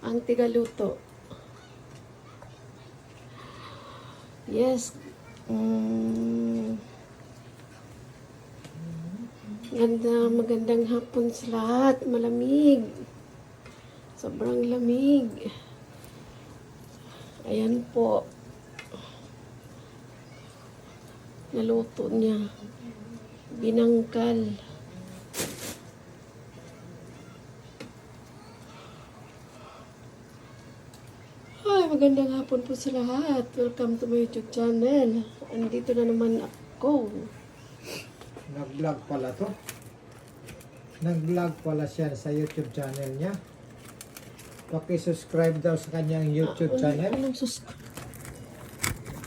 ang tigaluto. Yes. Mm. Ganda, magandang hapon sa lahat. Malamig. Sobrang lamig. Ayan po. Naluto niya. Binangkal. Hi, magandang hapon po sa lahat. Welcome to my YouTube channel. Andito na naman ako. Nag-vlog pala to. Nag-vlog pala siya sa YouTube channel niya. Paki-subscribe daw sa kanyang YouTube Ano- channel. Anong sus...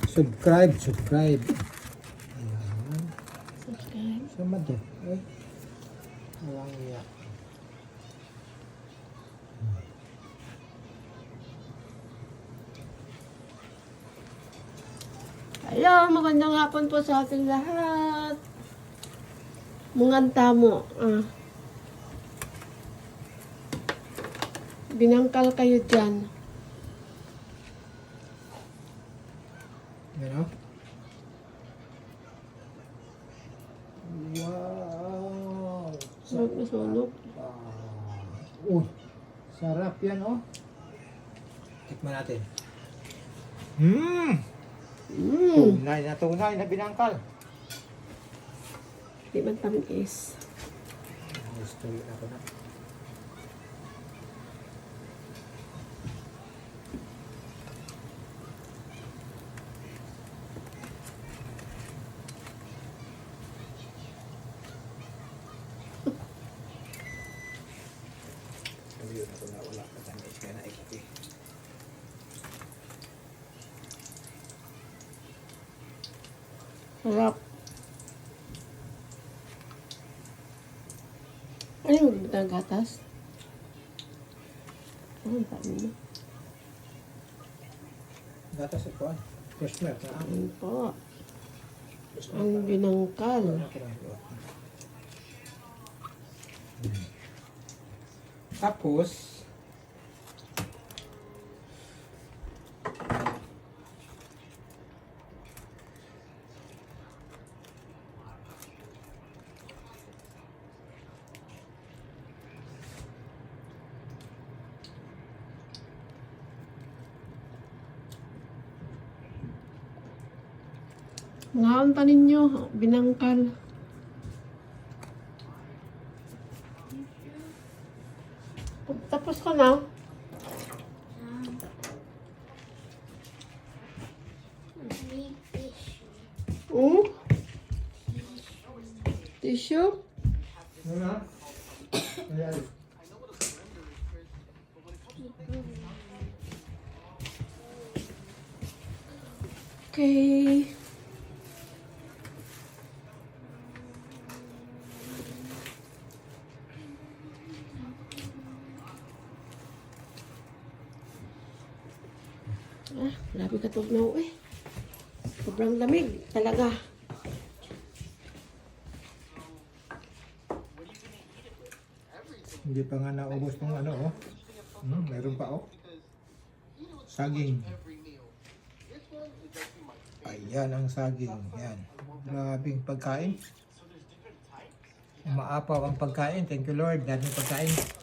Subscribe, subscribe. Ayan. Subscribe. Sama din. Ay. Walang iya. Hello, magandang hapon po sa ating lahat. Munganta mo. Ah. Binangkal kayo dyan. Yan o. Wow! Sunog na sunog. Uy, sarap yan oh. Tikman natin. Mmm! Mmm. Tunay na tunay na binangkal. Di man tamis. Gusto yun ako na. Ayun ako na wala ka tamis kaya naikot eh. Sarap. Ano yung gatas? Ano ang dami mo? Gatas ito ah. Fresh milk na ako. Ano po? Ang binangkal. Tapos, Ngaon pa ninyo, binangkal. Tapos ka na? Hmm? Tissue? ano. Okay. Ah, grabe ka tugnaw eh. Sobrang lamig talaga. Hindi pa nga naubos ng ano, oh. Hmm, meron pa, oh. Saging. Ayan ang saging. Yan. Grabing pagkain. Maapaw ang pagkain. Thank you, Lord. Daming pagkain.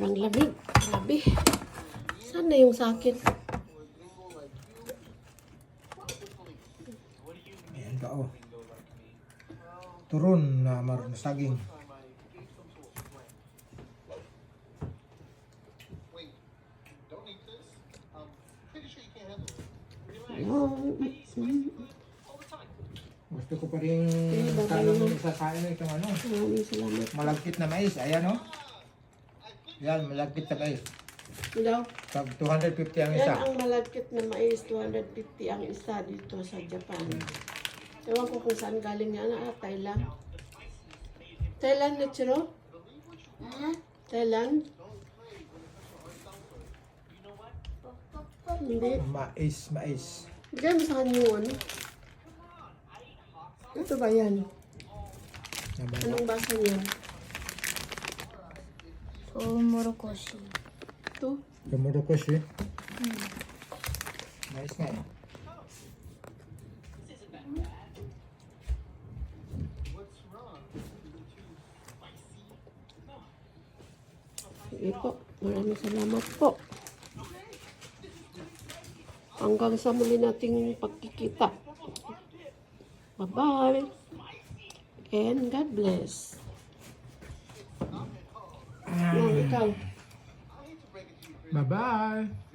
Sobrang lamig. Grabe. Saan na yung sakit? Ayan pa, oh. Turon na mar saging. Gusto ko pa rin tanong sa kain itong ano. Maraming salamat. Malagkit na mais. Ayan, oh. Yan, malagkit na mais. Hello? Tag 250 ang Yan isa. ang malagkit na mais, 250 ang isa dito sa Japan. Ewan ko kung saan galing yan, ah, Thailand. Thailand, Nichiro? Thailand? Hindi. Mais, mais. Bigay mo sa kanya yung ano. Ito ba yan? Anong basa niyan? Tomorokoshi. Ito? Kamurukoshi. Nice nga eh. Sige po. Maraming salamat po. Hanggang sa muli nating pagkikita. Bye-bye. And God bless. Yan, ikaw. Bye-bye.